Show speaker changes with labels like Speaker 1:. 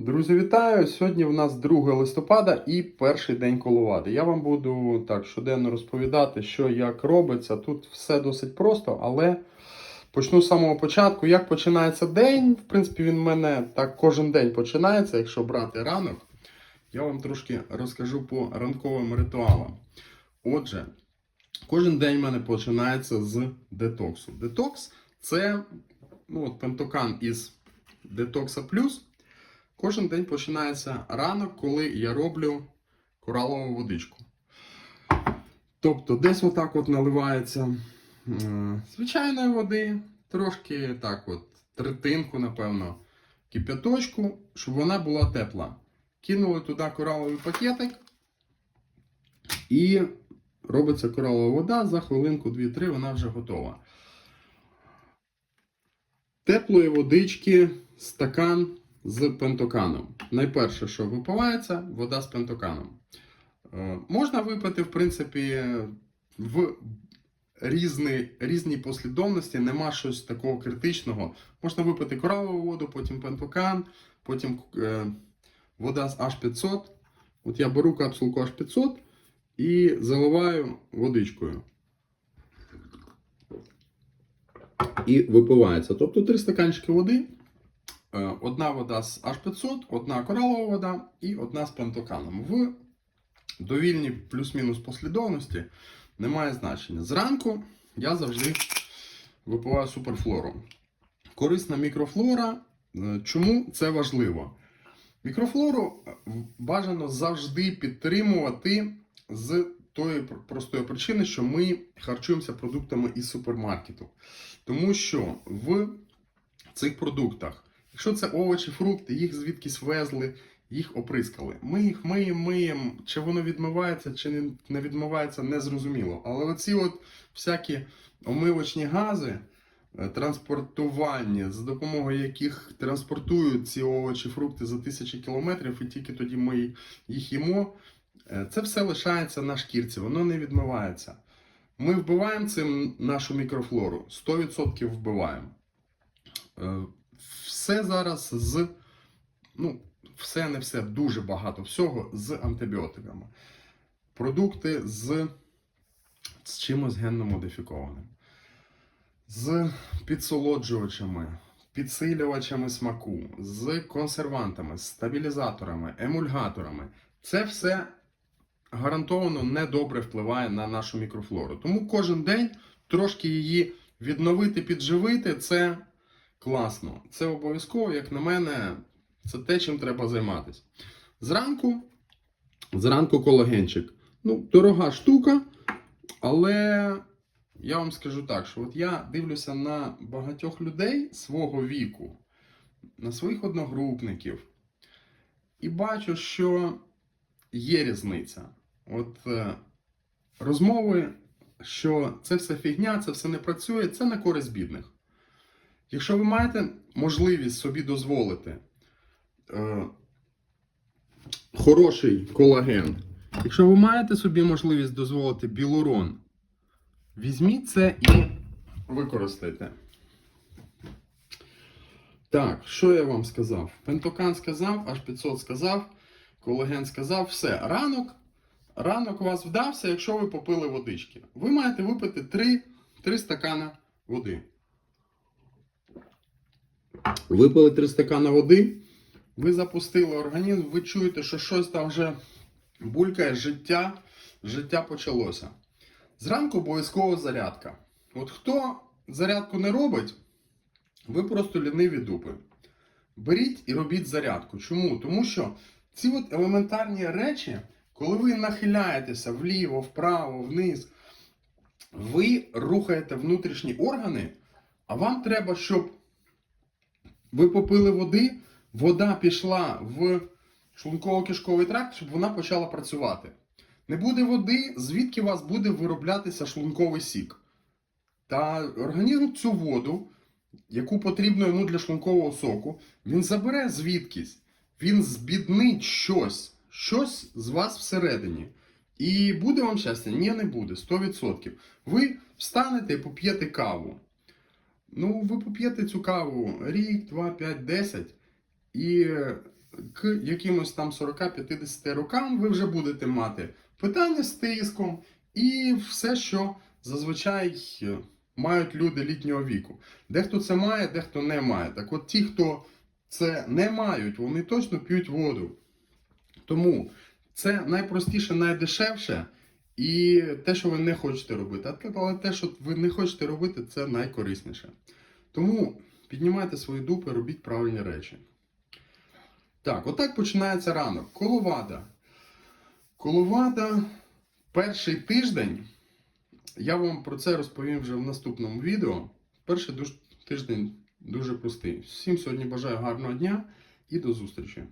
Speaker 1: Друзі, вітаю! Сьогодні в нас 2 листопада і перший день коловади. Я вам буду так щоденно розповідати, що як робиться. Тут все досить просто, але почну з самого початку. Як починається день? В принципі, він в мене так кожен день починається, якщо брати ранок. Я вам трошки розкажу по ранковим ритуалам. Отже, кожен день в мене починається з детоксу. Детокс це ну, от, пентокан із детокса плюс. Кожен день починається ранок, коли я роблю коралову водичку. Тобто, десь отак от наливається звичайної води, трошки так от, третинку, напевно, кип'яточку, щоб вона була тепла. Кинули туди кораловий пакетик і робиться коралова вода, за хвилинку 2-3 вона вже готова. Теплої водички, стакан з пентоканом. Найперше, що випивається, вода з пентоканом. Е, можна випити, в принципі, в різні, різній послідовності, нема щось такого критичного. Можна випити коралову воду, потім пентокан, потім е, вода з H500. От я беру капсулку H500 і заливаю водичкою. І випивається. Тобто три стаканчики води. Е, Одна вода з H500, одна коралова вода і одна з пентоканом. В довільній плюс-мінус послідовності немає значення. Зранку я завжди випиваю суперфлору. Корисна мікрофлора. Е, Чому це важливо? Мікрофлору е, бажано завжди підтримувати з тої простої причини, що ми харчуємося продуктами із супермаркету. Тому що в цих продуктах Якщо це овочі, фрукти, їх звідкись везли, їх оприскали. Ми їх миємо, миємо. Чи воно відмивається, чи не- відмивається, не зрозуміло. Але оці от всякі омивочні гази, е, транспортувальні, за допомогою яких транспортують ці овочі, фрукти за тисячі кілометрів, і тільки тоді ми їх їмо, е, це все лишається на шкірці, воно не відмивається. Ми вбиваємо цим нашу мікрофлору, 100% вбиваємо. Все зараз з. Ну, все не все, дуже багато всього з антибіотиками. Продукти з, з чимось генно модифікованим. З підсолоджувачами, підсилювачами смаку, з консервантами, стабілізаторами, емульгаторами. Це все гарантовано недобре впливає на нашу мікрофлору. Тому кожен день трошки її відновити, підживити це класно. Це обов'язково, як на мене, це те, чим треба займатися. Зранку, зранку колагенчик. Ну, дорога штука, але я вам скажу так, що от я дивлюся на багатьох людей свого віку, на своїх одногрупників, і бачу, що є різниця. От е, розмови, що це все фігня, це все не працює, це на користь бідних. Якщо ви маєте можливість собі дозволити е, хороший колаген, якщо ви маєте собі можливість дозволити білурон, візьміть це і використайте. Так, що я вам сказав? Пентокан сказав, аж 500 сказав, колаген сказав, все. Ранок, ранок вас вдався, якщо ви попили водички. Ви маєте випити 3, 3 стакана води. Випили 3 стакана води, ви запустили організм, ви чуєте, що щось там вже булькає, життя, життя почалося. Зранку обов'язково зарядка. От хто зарядку не робить, ви просто ліниві дупи. Беріть і робіть зарядку. Чому? Тому що ці от елементарні речі, коли ви нахиляєтеся вліво, вправо, вниз, ви рухаєте внутрішні органи, а вам треба, щоб ви попили води, вода пішла в шлунково-кишковий тракт, щоб вона почала працювати. Не буде води, звідки у вас буде вироблятися шлунковий сік. Та організм цю воду, яку потрібно йому для шлункового соку, він забере звідкись. Він збіднить щось, щось з вас всередині. І буде вам щастя? Ні, не буде, 100%. Ви встанете і поп'єте каву. Ну, ви поп'єте цю каву рік, два, п'ять, десять, і к якимось там 40-50 рокам ви вже будете мати питання з тиском і все, що зазвичай е, мають люди літнього віку. Дехто це має, дехто не має. Так от ті, хто це не мають, вони точно п'ють воду. Тому це найпростіше, найдешевше. І те, що ви не хочете робити, але те, що ви не хочете робити, це найкорисніше. Тому піднімайте свої дупи, робіть правильні речі. Так, отак починається ранок. Коловада. Коловада перший тиждень. Я вам про це розповім вже в наступному відео. Перший тиждень дуже простий. Всім сьогодні бажаю гарного дня і до зустрічі.